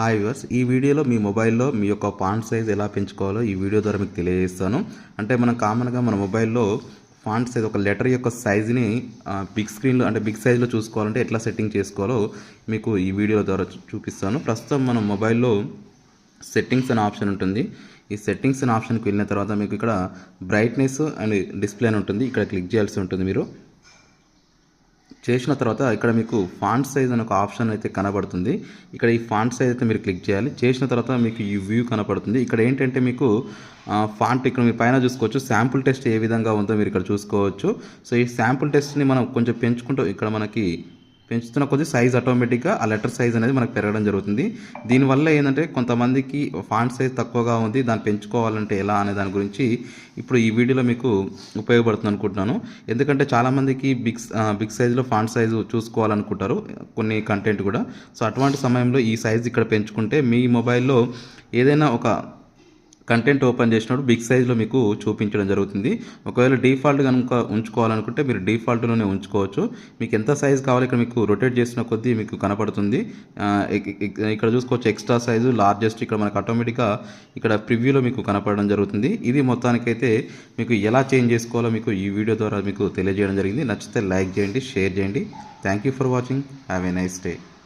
Hi viewers ఈ వీడియోలో మీ మొబైల్లో మీ యొక్క ఫాంట్ సైజ్ ఎలా పెంచుకోవాలో ఈ వీడియో ద్వారా మీకు తెలియజేస్తాను. అంటే మనం కామన్గా మన మొబైల్లో ఫాంట్ సైజ్ ఒక లెటర్ యొక్క సైజుని బిగ్ స్క్రీన్లో అంటే బిగ్ సైజ్లో చూసుకోవాలంటే ఎట్లా సెట్టింగ్ చేసుకోవాలో మీకు ఈ వీడియో ద్వారా చూపిస్తాను. ప్రస్తుతం మన మొబైల్లో సెట్టింగ్స్ అనే ఆప్షన్ ఉంటుంది. ఈ సెట్టింగ్స్ అనే ఆప్షన్కి వెళ్ళిన తర్వాత మీకు ఇక్కడ బ్రైట్నెస్ అండ్ డిస్ప్లే అని ఉంటుంది. ఇక్కడ క్లిక్ చేయాల్సి ఉంటుంది మీరు. చేసిన తర్వాత ఇక్కడ మీకు ఫాంట్ సైజ్ అనే ఒక ఆప్షన్ అయితే కనబడుతుంది. ఇక్కడ ఈ ఫాంట్ సైజ్ అయితే మీరు క్లిక్ చేయాలి. చేసిన తర్వాత మీకు ఈ వ్యూ కనబడుతుంది ఇక్కడ ఏంటంటే మీకు ఫాంట్ ఇక్కడ మీరు పైన చూసుకోవచ్చు. శాంపుల్ టెస్ట్ ఏ విధంగా ఉందో మీరు ఇక్కడ చూసుకోవచ్చు. సో ఈ శాంపుల్ టెస్ట్ని మనం కొంచెం పెంచుకుంటూ ఇక్కడ మనకి పెంచుతున్న కొద్ది సైజ్ ఆటోమేటిక్గా ఆ లెటర్ సైజ్ అనేది మనకు పెరగడం జరుగుతుంది. దీనివల్ల ఏంటంటే కొంతమందికి ఫాంట్ సైజ్ తక్కువగా ఉంది దాన్ని పెంచుకోవాలంటే ఎలా అనే దాని గురించి ఇప్పుడు ఈ వీడియోలో మీకు ఉపయోగపడుతుంది అనుకుంటున్నాను. ఎందుకంటే చాలామందికి బిగ్ బిగ్ సైజులో ఫాంట్ సైజు చూసుకోవాలనుకుంటారు కొన్ని కంటెంట్ కూడా. సో అటువంటి సమయంలో ఈ సైజ్ ఇక్కడ పెంచుకుంటే మీ మొబైల్లో ఏదైనా ఒక కంటెంట్ ఓపెన్ చేసినప్పుడు బిగ్ సైజ్లో మీకు చూపించడం జరుగుతుంది. ఒకవేళ డిఫాల్ట్ కనుక ఉంచుకోవాలనుకుంటే మీరు డిఫాల్ట్లోనే ఉంచుకోవచ్చు. మీకు ఎంత సైజ్ కావాలి ఇక్కడ మీకు రొటేట్ చేసిన కొద్దీ మీకు కనపడుతుంది. ఇక్కడ చూసుకోవచ్చు ఎక్స్ట్రా సైజు లార్జెస్ట్ ఇక్కడ మనకు ఆటోమేటిక్గా ఇక్కడ ప్రివ్యూలో మీకు కనపడడం జరుగుతుంది. ఇది మొత్తానికైతే మీకు ఎలా చేంజ్ చేసుకోవాలో మీకు ఈ వీడియో ద్వారా మీకు తెలియజేయడం జరిగింది. నచ్చితే లైక్ చేయండి షేర్ చేయండి. Thank you for watching. Have a nice day.